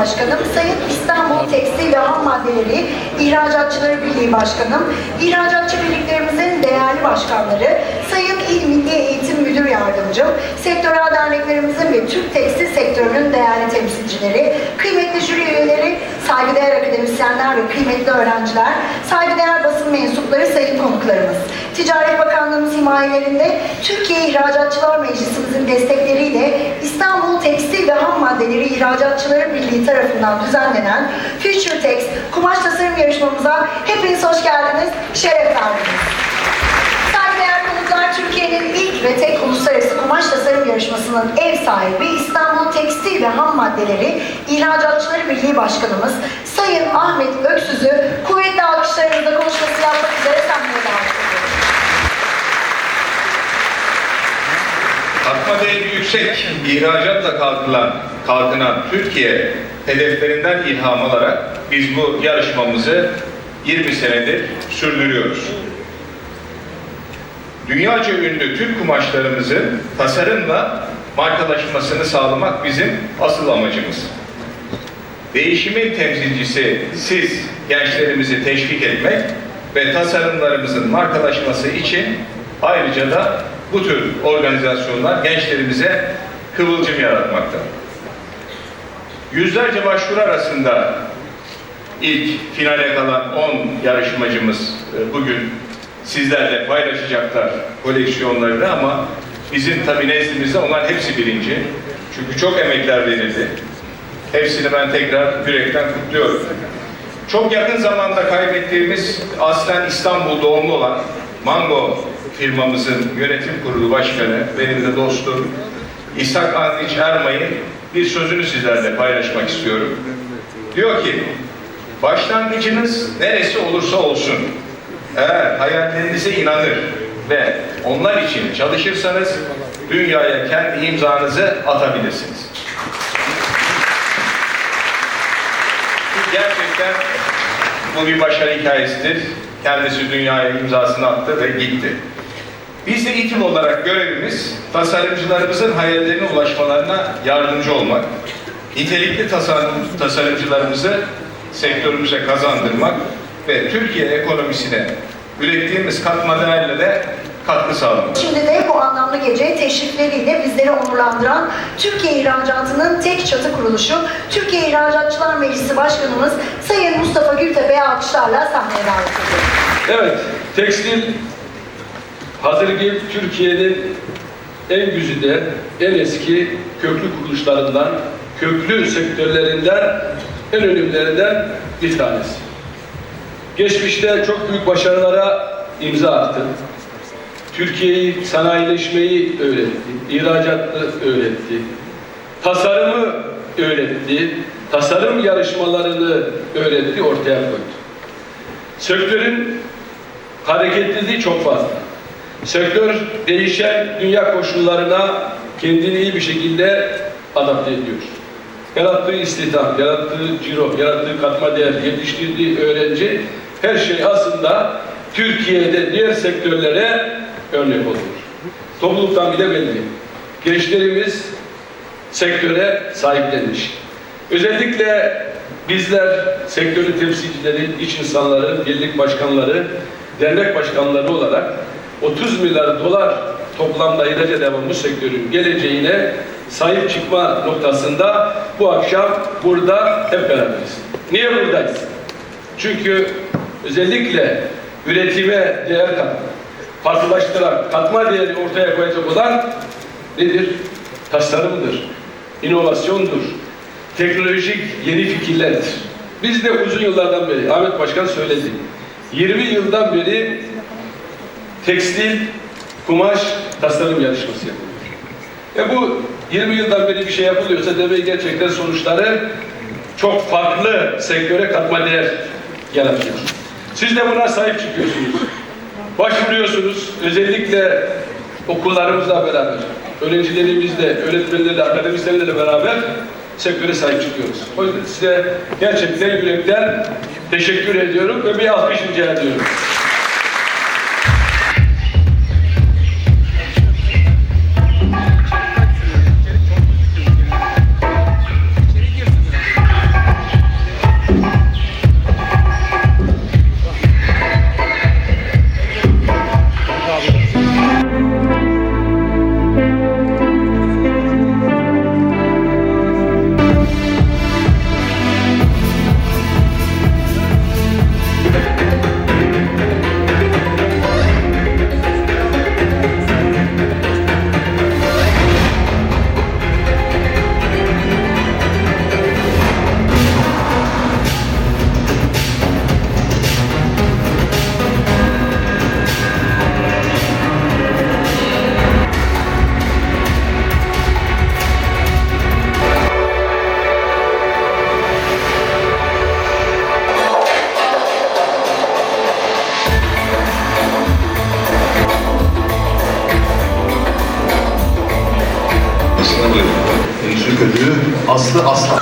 Başkanım, Sayın İstanbul Tekstil ve Ham Maddeleri İhracatçıları Birliği Başkanım, İhracatçı birliklerimizin değerli başkanları, Sayın İl Milli Eğitim Müdür Yardımcım, sektörel derneklerimizin ve Türk tekstil sektörünün değerli temsilcileri, kıymetli jüri üyeleri, saygıdeğer akademisyenler ve kıymetli öğrenciler, saygıdeğer basın mensupları, sayın konuklarımız. Ticaret Bakanlığımız himayelerinde Türkiye İhracatçılar Meclisimizin destekleriyle İstanbul Tekstil Maddeleri İhracatçıları Birliği tarafından düzenlenen Future Tex kumaş tasarım yarışmamıza hepiniz hoş geldiniz, şeref verdiniz. Saygıdeğer konuklar Türkiye'nin ilk ve tek uluslararası kumaş tasarım yarışmasının ev sahibi İstanbul Tekstil ve Ham Maddeleri İhracatçıları Birliği Başkanımız Sayın Ahmet Öksüz'ü kuvvetli alkışlarınızla konuşması yapmak üzere sahneye davet ediyorum. Katma değeri yüksek ihracatla kalkılan, kalkınan Türkiye hedeflerinden ilham alarak biz bu yarışmamızı 20 senedir sürdürüyoruz. Dünyaca ünlü Türk kumaşlarımızın tasarımla markalaşmasını sağlamak bizim asıl amacımız. Değişimin temsilcisi siz gençlerimizi teşvik etmek ve tasarımlarımızın markalaşması için ayrıca da bu tür organizasyonlar gençlerimize kıvılcım yaratmakta. Yüzlerce başvuru arasında ilk finale kalan 10 yarışmacımız e, bugün sizlerle paylaşacaklar koleksiyonlarını ama bizim tabi nezdimizde onlar hepsi birinci. Çünkü çok emekler verildi. Hepsini ben tekrar yürekten kutluyorum. Çok yakın zamanda kaybettiğimiz aslen İstanbul doğumlu olan Mango firmamızın yönetim kurulu başkanı, benim de dostum İshak Andiç Ermay'ın bir sözünü sizlerle paylaşmak istiyorum. Diyor ki, başlangıcınız neresi olursa olsun, eğer hayallerinize inanır ve onlar için çalışırsanız dünyaya kendi imzanızı atabilirsiniz. Gerçekten bu bir başarı hikayesidir. Kendisi dünyaya imzasını attı ve gitti. Biz de İTİM olarak görevimiz tasarımcılarımızın hayallerine ulaşmalarına yardımcı olmak, nitelikli tasarım, tasarımcılarımızı sektörümüze kazandırmak ve Türkiye ekonomisine ürettiğimiz katma değerle de katkı sağlamak. Şimdi de bu anlamlı gece teşrifleriyle bizleri onurlandıran Türkiye İhracatının tek çatı kuruluşu Türkiye İhracatçılar Meclisi Başkanımız Sayın Mustafa Gültepe'ye alkışlarla sahneye davet ediyorum. Evet, tekstil hazırgı Türkiye'nin en güzide, en eski köklü kuruluşlarından, köklü sektörlerinden, en önemlilerinden bir tanesi. Geçmişte çok büyük başarılara imza attı. Türkiye'yi sanayileşmeyi öğretti, ihracatı öğretti, tasarımı öğretti, tasarım yarışmalarını öğretti, ortaya koydu. Sektörün hareketliliği çok fazla. Sektör değişen dünya koşullarına kendini iyi bir şekilde adapte ediyor. Yarattığı istihdam, yarattığı ciro, yarattığı katma değer, yetiştirdiği öğrenci her şey aslında Türkiye'de diğer sektörlere örnek oluyor. Topluluktan bile belli. Gençlerimiz sektöre sahiplenmiş. Özellikle bizler sektörün temsilcileri, iş insanları, birlik başkanları, dernek başkanları olarak 30 milyar dolar toplamda ihracat yapan bu sektörün geleceğine sahip çıkma noktasında bu akşam burada hep beraberiz. Niye buradayız? Çünkü özellikle üretime değer kat, farklılaştıran, katma değeri ortaya koyacak olan nedir? Tasarımdır, inovasyondur, teknolojik yeni fikirlerdir. Biz de uzun yıllardan beri, Ahmet Başkan söyledi, 20 yıldan beri tekstil, kumaş, tasarım yarışması yapılıyor. E bu 20 yıldan beri bir şey yapılıyorsa demek gerçekten sonuçları çok farklı sektöre katma değer yaratıyor. Siz de buna sahip çıkıyorsunuz. Başvuruyorsunuz. Özellikle okullarımızla beraber, öğrencilerimizle, öğretmenlerle, akademisyenlerle beraber sektöre sahip çıkıyoruz. O yüzden size gerçekten yürekten teşekkür ediyorum ve bir alkış rica ediyorum. Aslı Aslan.